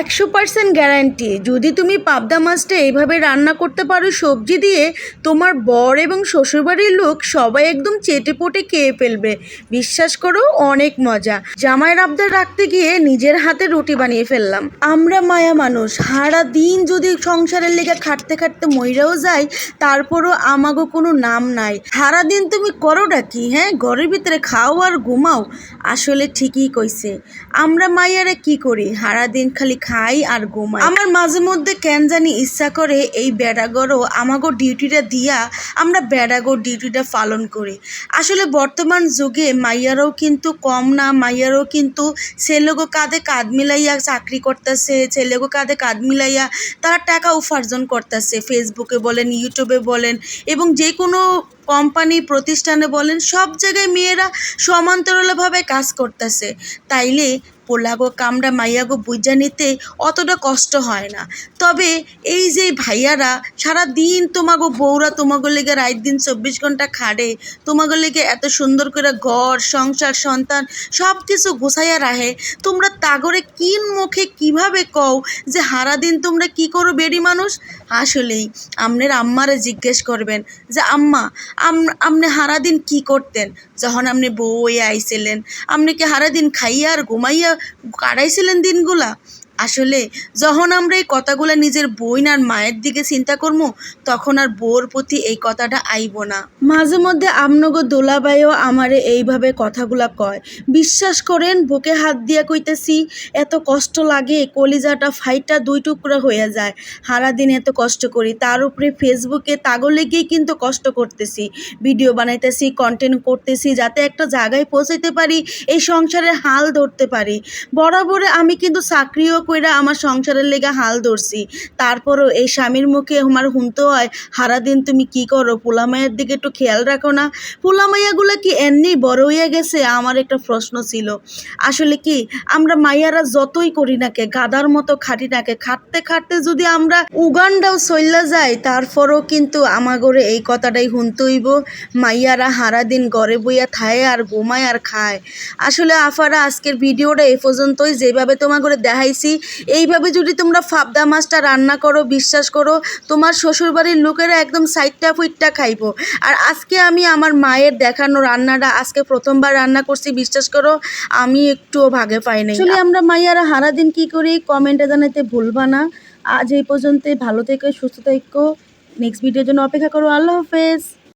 একশো percent guarantee যদি তুমি পাবদা মাছটা এইভাবে রান্না করতে পারো সবজি দিয়ে, তোমার বর এবং শ্বশুরবাড়ির লোক সবাই একদম চেটে পোটে খেয়ে ফেলবে। বিশ্বাস করো, অনেক মজা। জামাইয়ের আবদার রাখতে গিয়ে নিজের হাতে রুটি বানিয়ে ফেললাম। আমরা মায়া মানুষ। সারা দিন যদি সংসারের লেগে খাটতে খাটতে মইরাও যাই তারপরও আমাগো কোনো নাম নাই। সারা দিন তুমি করোটা কি হ্যাঁ? ঘরের ভিতরে খাও আর ঘুমাও। আসলে ঠিকই কইছে। আমরা মাইয়ারা কি করি? সারা দিন খালি খাই আর ঘুমাই। আমার মাঝে মধ্যে কেন জানি ইচ্ছা করে এই বেড়াগরও আমাগো ডিউটিটা দিয়া আমরা বেড়াগোর ডিউটিটা পালন করি। আসলে বর্তমান যুগে মাইয়ারাও কিন্তু কম না, মাইয়ারাও কিন্তু ছেলেগো কাঁধে কাঁধ মিলাইয়া চাকরি করতেছে, ছেলেগো কাঁধে কাঁধ মিলাইয়া তারা টাকা উপার্জন করতেছে। ফেসবুকে বলেন ইউটিউবে বলেন এবং যে কোনো কোম্পানি প্রতিষ্ঠানে বলেন সব জায়গায় মেয়েরা সমান্তরালভাবে কাজ করতেছে। তাইলে পোলাগো কামড়া মাইয়াগো বুঝা নিতে অতটা কষ্ট হয় না। তবে এই যে ভাইয়ারা সারা দিন তোমাগো বউরা তোমাগো লেগে রাত দিন চব্বিশ ঘণ্টা খাড়ে, তোমাগো লেগে এত সুন্দর করে ঘর, সংসার, সন্তান সব কিছু গুছাইয়া রাখে, তোমরা তাগরে কিন মুখে কীভাবে কও যে হারা দিন তোমরা কি করো বেডি মানুষ? আসলেই আমনের আম্মারে জিজ্ঞেস করবেন যে, আম্মা, আম- আপনি সারাদিন কি করতেন? যখন আপনি বউ হয়ে আইছিলেন আপনি কি সারাদিন খাইয়া আর ঘুমাইয়া কাটাইছিলেন দিনগুলা? আসলে, যখন আমরা এই কথাগুলো নিজের বইন আর মায়ের দিকে চিন্তা করব তখন আর বউর প্রতি এই কথাটা আইব না। মাঝে মধ্যে আমনগো দোলাবাইও আমারে এইভাবে কথাগুলা কয়। বিশ্বাস করেন, বুকে হাত দিয়া কইতেছি, এত কষ্ট লাগে, কলিজাটা ফাইটটা দুই টুকরা হয়ে যায়। সারাদিন এত কষ্ট করি, তার উপরে ফেসবুকে তাগলে গিয়ে কিন্তু কষ্ট করতেছি। ভিডিও বানাইতেছি কন্টেন্ট করতেছি, যাতে একটা জায়গায় পৌঁছাইতে পারি, এই সংসারের হাল ধরতে পারি। বরাবরে আমি কিন্তু চাকরিও কইরা আমার সংসারের লেগে হাল ধরছি। তারপরও এই স্বামীর মুখে আমার শুনতে হয়, সারাদিন তুমি কি করো? পোলামায়ের দিকে একটু খেয়াল রাখো না। পোলামাইয়াগুলো কি এমনি বড় হয়ে গেছে? আমার একটা প্রশ্ন ছিল। আসলে কি, আমরা মাইয়ারা যতই করি নাকে গাদার মতো খাটি নাকে খাটতে খাটতে যদি আমরা উগান্ডাও চইলা যাই, তারপরও কিন্তু আমাগরে এই কথাটাই শুনতে হইব, মাইয়ারা হারা দিন ঘরে বইয়া থায় আর ঘুমায় আর খায়। আসলে আফারা, আজকের ভিডিওটা এ পর্যন্তই। যেভাবে তোমাগরে দেখাইছি, এইভাবে যদি তোমরা ফাবদা মাছটা রান্না করো, বিশ্বাস করো, তোমার শ্বশুরবাড়ির লোকেরা একদম সাইটটা ফুইটটা খাইবো। আর আজকে আমি আমার মায়ের দেখানো রান্নাটা, আজকে প্রথমবার রান্না করছি, বিশ্বাস করো, আমি একটুও ভাগে পাই নাই আমরা মাইয়ারা হারা দিন কি করি কমেন্টে জানাতে ভুলবা না। আজ এই পর্যন্ত ভালো থেকে, সুস্থ থেকো। নেক্সট ভিডিওর জন্য অপেক্ষা করো, আল্লাহ হাফেজ।